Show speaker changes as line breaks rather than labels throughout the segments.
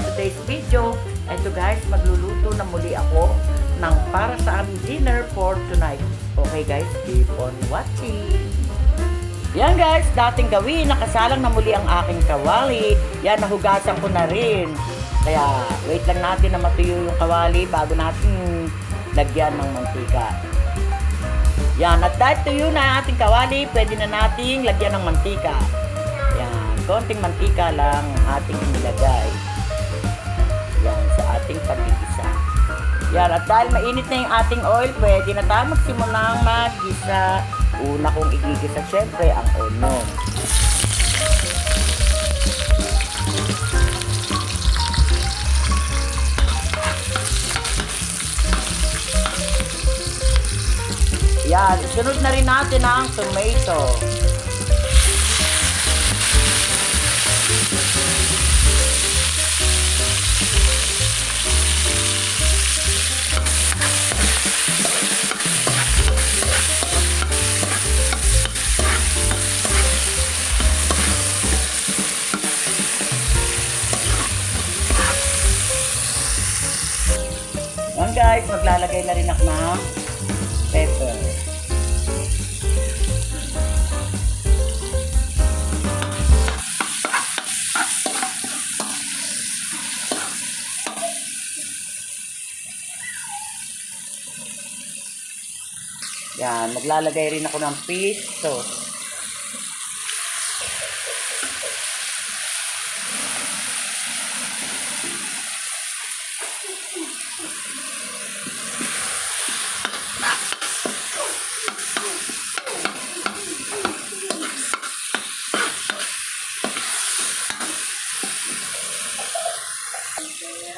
today's video. Ito guys, magluluto na muli ako ng para sa aming dinner for tonight. Okay guys, keep on watching. Yan guys, dating gawin, nakasalang na muli ang aking kawali. Yan, nahugasan ko na rin. Kaya, wait lang natin na matuyo yung kawali bago natin lagyan ng mantika. Yan, at dahil tuyo na ating kawali, pwede na nating lagyan ng mantika. Konting mantika lang ang ating inilagay. Yan, sa ating pag-igisa. Yan, at dahil mainit na yung ating oil, pwede na tayo magsimulang mag-gisa. Una kong igigisa, syempre, ang onion. Yan, sunod na rin natin ang tomato. Guys, maglalagay na rin ako ng pepper. Yan, maglalagay rin ako ng fish sauce.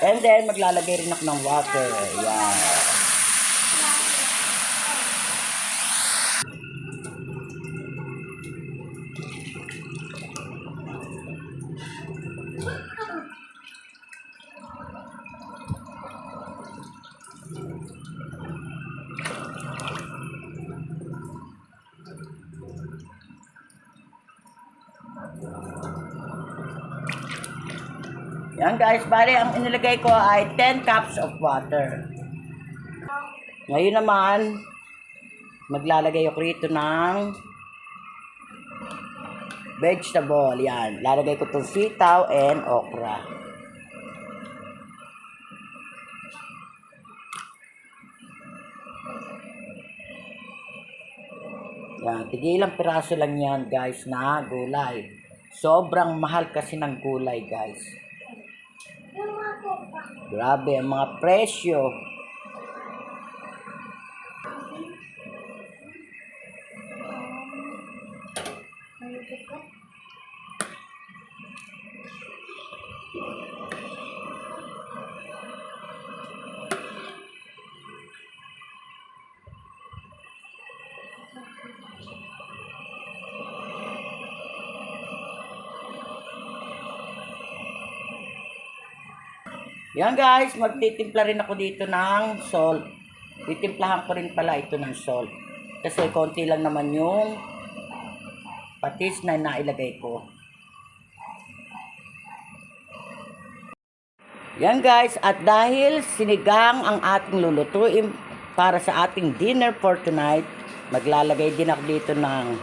And then, maglalagay rin ako ng water. Yan. Yan guys, bali ang inilagay ko ay 10 cups of water. Ngayon naman, maglalagay ako rito ng vegetable. Yan, lalagay ko itong sitaw and okra. Yan, tigilang piraso lang yan guys na gulay. Sobrang mahal kasi ng gulay guys. Grabe ang mga presyo. Yan guys, magtitimpla rin ako dito ng salt. Titimplahan ko rin pala ito ng salt. Kasi konti lang naman yung patis na nailagay ko. Yan guys, at dahil sinigang ang ating lulutuin para sa ating dinner for tonight, maglalagay din ako dito ng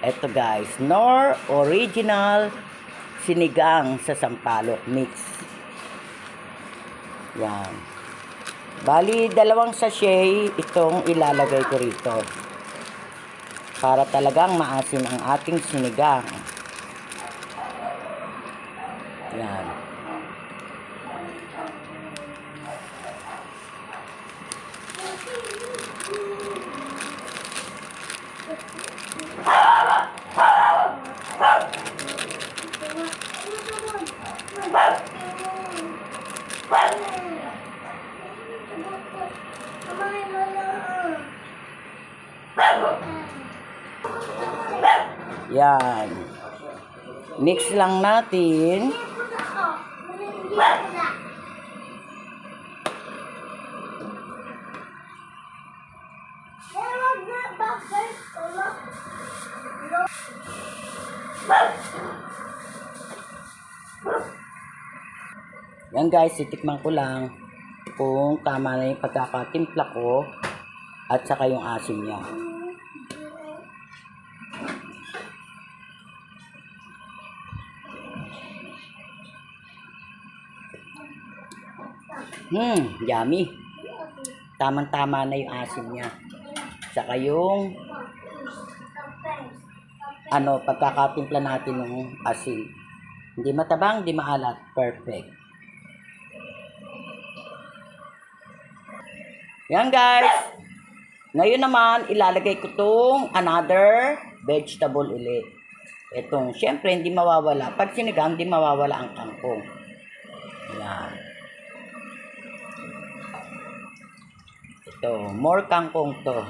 eto guys, Nor Original Sinigang sa Sampalok Mix. Yan. Bali, dalawang sachet itong ilalagay ko rito. Para talagang maasim ang ating sinigang. Yan. Yan. Mix lang natin. Yan guys, titikman ko lang kung tama na yung pagkakatimpla ko at saka yung asim niya. Hmm, yummy. Tamang-tama na yung asim niya. Saka yung ano, pagkakatimpla natin ng asin. Hindi matabang, hindi maalat. Perfect. Yan guys. Ngayon naman, ilalagay ko tong another vegetable ulit. Itong, syempre, hindi mawawala. Pag sinigang, hindi mawawala ang kangkong. Yan. Ito, more kangkong to.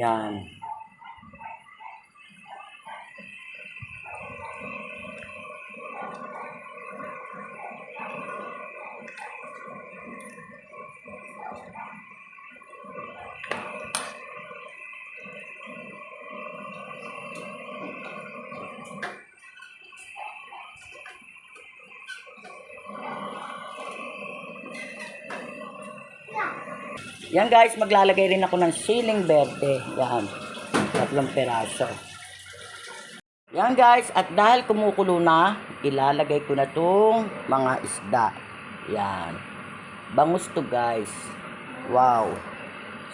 Yan. Yan guys, maglalagay rin ako ng siling berde. Yan. Tatlong peraso. Yan guys, at dahil kumukulo na, ilalagay ko na tong mga isda. Yan. Bangus to guys. Wow.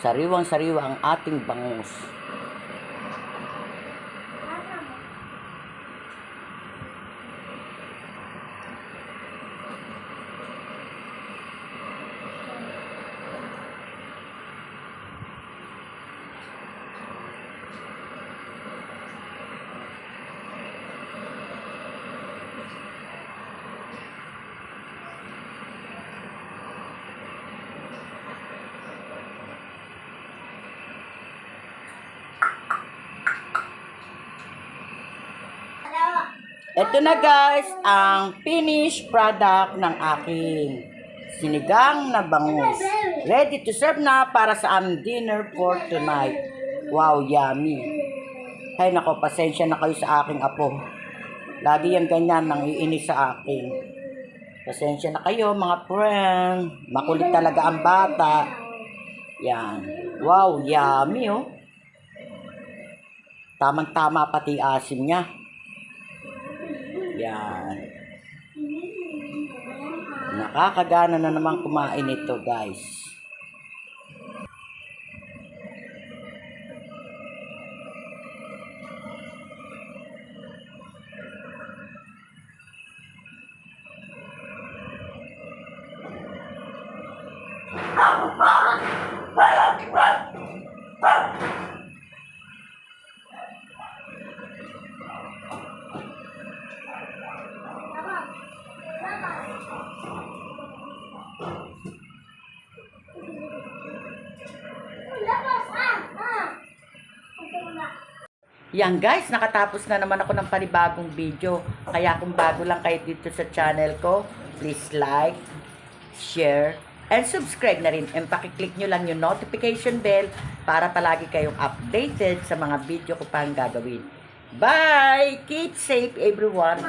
Sariwang sariwa ang ating bangus. Ito na guys, ang finished product ng aking sinigang na bangus. Ready to serve na para sa aming dinner for tonight. Wow, yummy. Ay nako, pasensya na kayo sa aking apo. Lagi yan ganyan, nang iinis sa akin. Pasensya na kayo mga friend. Makulit talaga ang bata. Yan. Wow, yummy oh. Tamang-tama pati asim niya. Yan. Nakakagana na naman kumain ito, guys. Yan guys, nakatapos na naman ako ng panibagong video. Kaya kung bago lang kayo dito sa channel ko, please like, share, and subscribe na rin. And pakiclick nyo lang yung notification bell para palagi kayong updated sa mga video ko pang gagawin. Bye! Keep safe everyone!